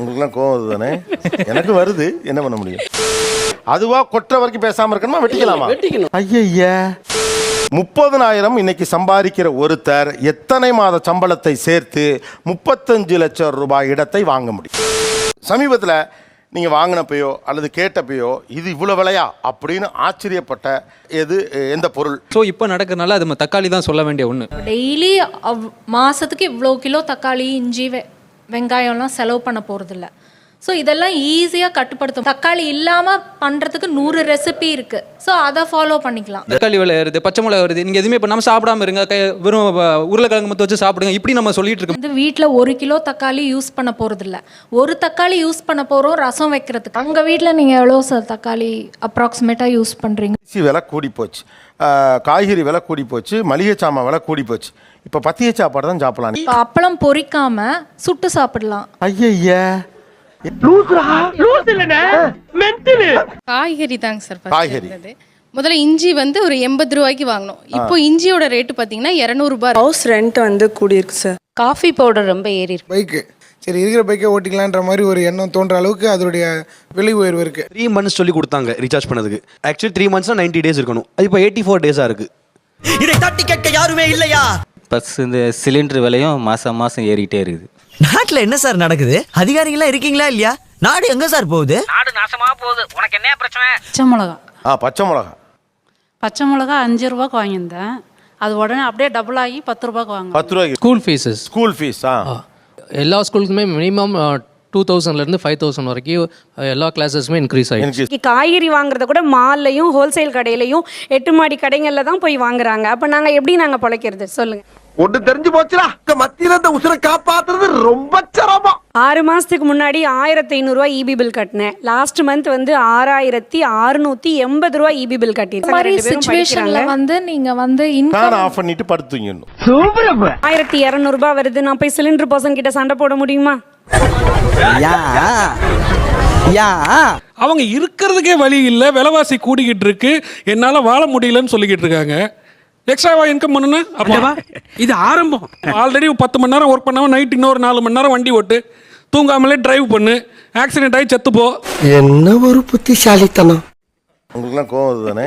உங்களுக்குலாம் கோவம் வருது தானே எனக்கு வருது. என்ன பண்ண முடியும்? அதுவா கொற்ற வரைக்கும் பேசாம இருக்கணுமா? வெட்டிக்கலாமா? வெட்டிக்கணும். ஐயா முப்பதனாயிரம் இன்னைக்கு சம்பாதிக்கிற ஒருத்தர் எத்தனை மாத சம்பளத்தை சேர்த்து முப்பத்தஞ்சு லட்சம் ரூபாய் இடத்தை வாங்க முடியும்? சமீபத்தில் நீங்கள் வாங்கினப்பையோ அல்லது கேட்டப்பையோ இது இவ்வளோ விலையா அப்படின்னு ஆச்சரியப்பட்ட எது எந்த பொருள்? ஸோ இப்போ நடக்கிறனால அது நம்ம தக்காளி தான் சொல்ல வேண்டிய ஒன்று டெய்லி அவ் மாதத்துக்கு இவ்வளோ கிலோ தக்காளி இஞ்சி வெங்காயம்லாம் செலவு பண்ண போகிறதில்ல ஸோ இதெல்லாம் ஈஸியாக கட்டுப்படுத்தும். தக்காளி இல்லாமல் பண்ணுறதுக்கு நூறு ரெசிபி இருக்குது ஸோ அதை ஃபாலோ பண்ணிக்கலாம். தக்காளி விலை ஏறுது பச்சை மிளகா வருது. நீங்கள் எதுவுமே பண்ணாமல் சாப்பிடாம இருங்க. வெறும் உருளைக்கிழங்கு மொத்தம் வச்சு சாப்பிடுங்க. இப்படி நம்ம சொல்லிட்டு இருக்கோம். வந்து வீட்டில் ஒரு கிலோ தக்காளி யூஸ் பண்ண போகிறதில்ல ஒரு தக்காளி யூஸ் பண்ண போகிறோம் ரசம் வைக்கிறதுக்கு. உங்கள் வீட்டில் நீங்கள் எவ்வளோ சார் தக்காளி அப்ராக்சிமேட்டாக யூஸ் பண்ணுறீங்க அரிசி விலை கூடி போச்சு. காய்கறி விலை கூடி போச்சு. மளிகை சாமான் விலை கூடி போச்சு. இப்போ பத்திய சாப்பாடு தான் சாப்பிடலாம். இப்போ அப்பளம் பொரிக்காம சுட்டு சாப்பிடலாம். ஐயா காய்கறி தாங்க சார் காய்கறி. முதல்ல இஞ்சி வந்து ஒரு எண்பது ரூபாய்க்கு வாங்கினோம். இப்போ இஞ்சியோட ரேட்டு பார்த்தீங்கன்னா இரநூறுபா ஹவுஸ் ரெண்ட் வந்து கூடியிருக்கு சார் காஃபி பவுடர் ரொம்ப ஏறி இருக்கு. பைக்கு சரி இருக்கிற பைக்கை ஓட்டிக்கலான்ற மாதிரி ஒரு எண்ணம் தோன்ற அளவுக்கு அதோடைய விலை உயர்வு இருக்கு. த்ரீ மந்த்ஸ் சொல்லி கொடுத்தாங்க ரீசார்ஜ் பண்ணதுக்கு. ஆக்சுவலி த்ரீ மந்த்ஸ்னா நைன்டி டேஸ் இருக்கணும். அது இப்போ எயிட்டி ஃபோர் டேஸாக இருக்கு. இதை தட்டி கேட்க யாருமே இல்லையா? பஸ் இந்த சிலிண்டர் விலையும் மாதம் மாதம் ஏறிக்கிட்டே இருக்குது. நாட்டுல என்ன சார் நடக்குது? அதிகாரிகளா இருக்கீங்களா இல்லையா? நாடு எங்க சார் போகுது? பச்சை மிளகா. ஆ பச்சை மிளகா. பச்சை மிளகா அஞ்சு ரூபாய்க்கு வாங்கியிருந்தேன். அது உடனே அப்படியே டபுள் ஆகி பத்து ரூபாய்க்கு வாங்க பத்து ரூபாய்க்கு. ஸ்கூல் ஃபீஸஸ் ஸ்கூல் ஃபீஸ் ஆ. எல்லா ஸ்கூலுக்குமே மினிமம் டூ தௌசண்ட்லேருந்து ஃபைவ் தௌசண்ட் வரைக்கும் எல்லா கிளாஸஸுமே இன்க்ரீஸ் ஆகிடுச்சு காய்கறி வாங்குறத கூட மால்லையும் ஹோல்சேல் கடையிலையும் எட்டு மாடி கடைகள்ல தான் போய் வாங்குறாங்க. அப்ப நாங்க எப்படி நாங்க பிழைக்கிறது? சொல்லுங்க. ஒண்ணு தெரிஞ்சு போச்சுடா. மத்தியில இந்த உசுரை காப்பாத்துறது ரொம்ப சிரமம். ஆறு மாசத்துக்கு முன்னாடி ஆயிரத்தி ஐநூறுரூவா இபி பில் கட்டினேன். லாஸ்ட் மந்த் வந்து ஆறாயிரத்தி அறுநூத்தி எண்பது ரூபா இபி பில் கட்டிருக்கேன் வந்து நீங்கள் வந்து இன்கம் ஆஃப் பண்ணிட்டு படுத்துங்கணும் ஆயிரத்தி இரநூறுபா வருது. நான் போய் சிலிண்டர் பர்சன் கிட்ட சண்டை போட முடியுமா? யா. யா. அவங்க இருக்கிறதுக்கே வழி இல்லை. விலைவாசி கூடிக்கிட்டு இருக்கு. என்னால் வாழ முடியலன்னு சொல்லிக்கிட்டு இருக்காங்க. எக்ஸ்ட்ராவா இன்கம் பண்ணுனா அப்பா இது ஆரம்பம். ஆல்ரெடி பத்து மணி நேரம் ஒர்க் பண்ணாம நைட் இன்னொரு நாலு மணி நேரம் வண்டி ஓட்டு. தூங்காமலே டிரைவ் பண்ணு. ஆக்சிடென்ட் ஆகி செத்து போ. என்ன ஒரு புத்திசாலித்தனம். உங்களுக்குலாம் கோவம் வருது தானே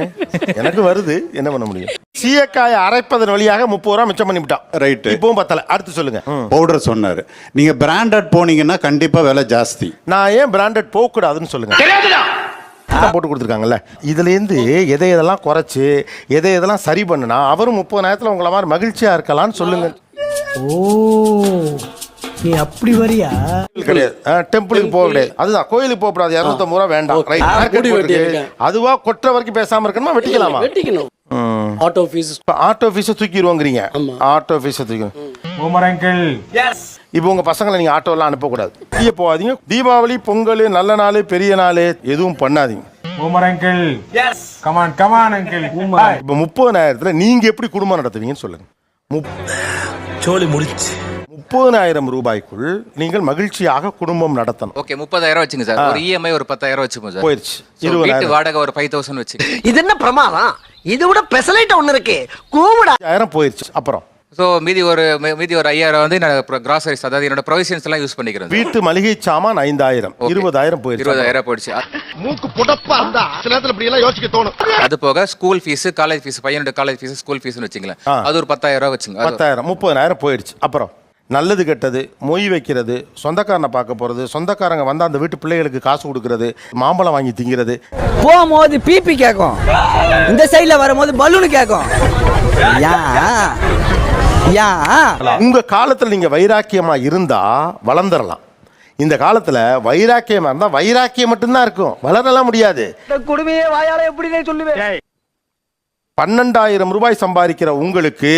எனக்கு வருது. என்ன பண்ண முடியும்? சீயக்காயை அரைப்பதன் வழியாக முப்பது ரூபா மிச்சம் பண்ணிவிட்டான். ரைட்டு இப்பவும் பத்தல. அடுத்து சொல்லுங்க. பவுடர் சொன்னார். நீங்கள் பிராண்டட் போனீங்கன்னா கண்டிப்பாக விலை ஜாஸ்தி. நான் ஏன் பிராண்டட் போகக்கூடாதுன்னு சொல்லுங்க. தான் போட்டு கொடுத்துருக்காங்கல்ல. இதுலேருந்து எதை எதெல்லாம் குறைச்சு எதை எதெல்லாம் சரி பண்ணுனா அவரும் முப்பதாயிரத்தில் உங்களை மாதிரி மகிழ்ச்சியா இருக்கலாம்னு சொல்லுங்க. ஓ நீ அப்படி வரியா? கிடையாது. டெம்பிளுக்கு போக கிடையாது. அதுதான் கோயிலுக்கு போகக்கூடாது இரநூத்தம்பது ரூபா வேண்டாம். அதுவா கொற்ற வரைக்கும் பேசாம இருக்கணுமா? வெட்டிக்கலாமா? வெட்டிக்கணும். ஆட்டோ ஃபீஸ் ஆட்டோ ஃபீஸை தூக்கிடுவோங்கிறீங்க. ஆமா. ஆட்டோ ஃபீஸை தூக்கணும் இப்போ உங்க பசங்களை நீங்க ஆட்டோலாம் அனுப்பக்கூடாது. வெளிய போகாதீங்க. தீபாவளி பொங்கல் நல்ல நாள் பெரிய நாள் எதுவும் பண்ணாதீங்க. இப்போ முப்பதனாயிரத்துல நீங்க எப்படி குடும்பம் நடத்துவீங்கன்னு சொல்லுங்க. சோலி முடிச்சு. முப்பதனாயிரம் ரூபாய்க்குள் நீங்கள் மகிழ்ச்சியாக குடும்பம் நடத்தணும். ஓகே முப்பதாயிரம் வச்சுங்க சார். ஒரு இஎம்ஐ ஒரு பத்தாயிரம் வச்சுப்போம் சார். வீட்டு இருபதாயிரம். வாடகை ஒரு ஃபைவ் தௌசண்ட் வச்சு இது என்ன பிரமாதம்? இது விட பெசலைட் ஒண்ணு இருக்கு. கூவிடா ஆயிரம் போயிருச்சு. அப்புறம்? ஸோ மீதி ஒரு மீதி ஒரு ஐயாயிரம் வந்து நான் கிராசரிஸ் அதாவது என்னோட ப்ரொவிஷன்ஸ் எல்லாம் யூஸ் பண்ணிக்கிறேன். வீட்டு மளிகை சாமான் ஐந்தாயிரம். இருபதாயிரம் போயிருச்சு இருபதாயிரம் போயிடுச்சு. மூக்கு புடப்பா இருந்தா சில நேரத்துல இப்படி எல்லாம் யோசிக்க தோணும். அது போக ஸ்கூல் ஃபீஸ் காலேஜ் ஃபீஸ் பையனோட காலேஜ் ஃபீஸ் ஸ்கூல் ஃபீஸ்னு வச்சுங்களேன். அது ஒரு பத்தாயிரம் ரூபா வச்சுங்க. பத்தாயிரம் முப்பதாயிரம் போயிடுச்சு. அப்புறம் நல்லது கெட்டது மொய் வைக்கிறது சொந்தக்காரனை பார்க்க போறது சொந்தக்காரங்க வந்து அந்த வீட்டு பிள்ளைகளுக்கு காசு கொடுக்கறது மாம்பழம் வாங்கி திங்கிறது. போகும்போது பிபி கேட்கும் இந்த சைடுல வரும்போது பலூன் கேட்கும் உங்க காலத்துல நீங்க வைராக்கியமா இருந்தா வளர்ந்துடலாம் இந்த காலத்துல வைராக்கியமா இருந்தா வைராக்கியம் மட்டும்தான் இருக்கும். வளரலாம் முடியாது. குடுமையே வாயால எப்படி சொல்லுவேன். பன்னெண்டாயிரம் ரூபாய் சம்பாதிக்கிற உங்களுக்கு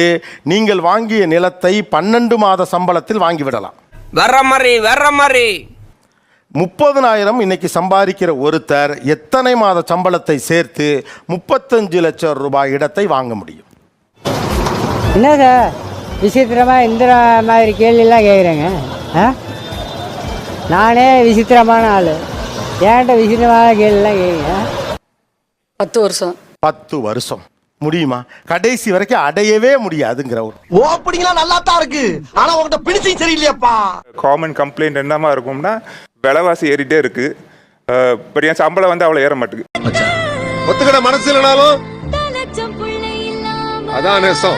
நீங்கள் வாங்கிய நிலத்தை பன்னெண்டு மாத சம்பளத்தில் வாங்கிவிடலாம் வர்ற மாதிரி வர்ற மாதிரி. முப்பதனாயிரம் இன்னைக்கு சம்பாதிக்கிற ஒருத்தர் எத்தனை மாத சம்பளத்தை சேர்த்து முப்பத்தஞ்சு லட்சம் ரூபாய் இடத்தை வாங்க முடியும்? என்ன சார் விசித்திரமா இந்த மாதிரி கேள்வியெல்லாம் கேட்குறேங்க. ஆ? நானே விசித்திரமான ஆள். ஏன்ட்ட விசித்திரமான கேள்வியெல்லாம் கேட்குறேன் பத்து வருஷம். பத்து வருஷம். முடியுமா? கடைசி வரைக்கும் அடையவே முடியாதுங்கிற ஒரு ஓப்பனிங்லாம் நல்லா தான் இருக்கு. ஆனா உங்ககிட்ட பிடிச்சும் சரியில்லையாப்பா. காமன் கம்ப்ளைண்ட் என்னமா இருக்கும்னா விலைவாசி ஏறிட்டே இருக்கு. பட் என் சம்பளம் வந்து அவ்வளோ ஏற மாட்டேங்குது ஒத்துக்கிட மனசு இல்லைனாலும் அதான் நேசம்.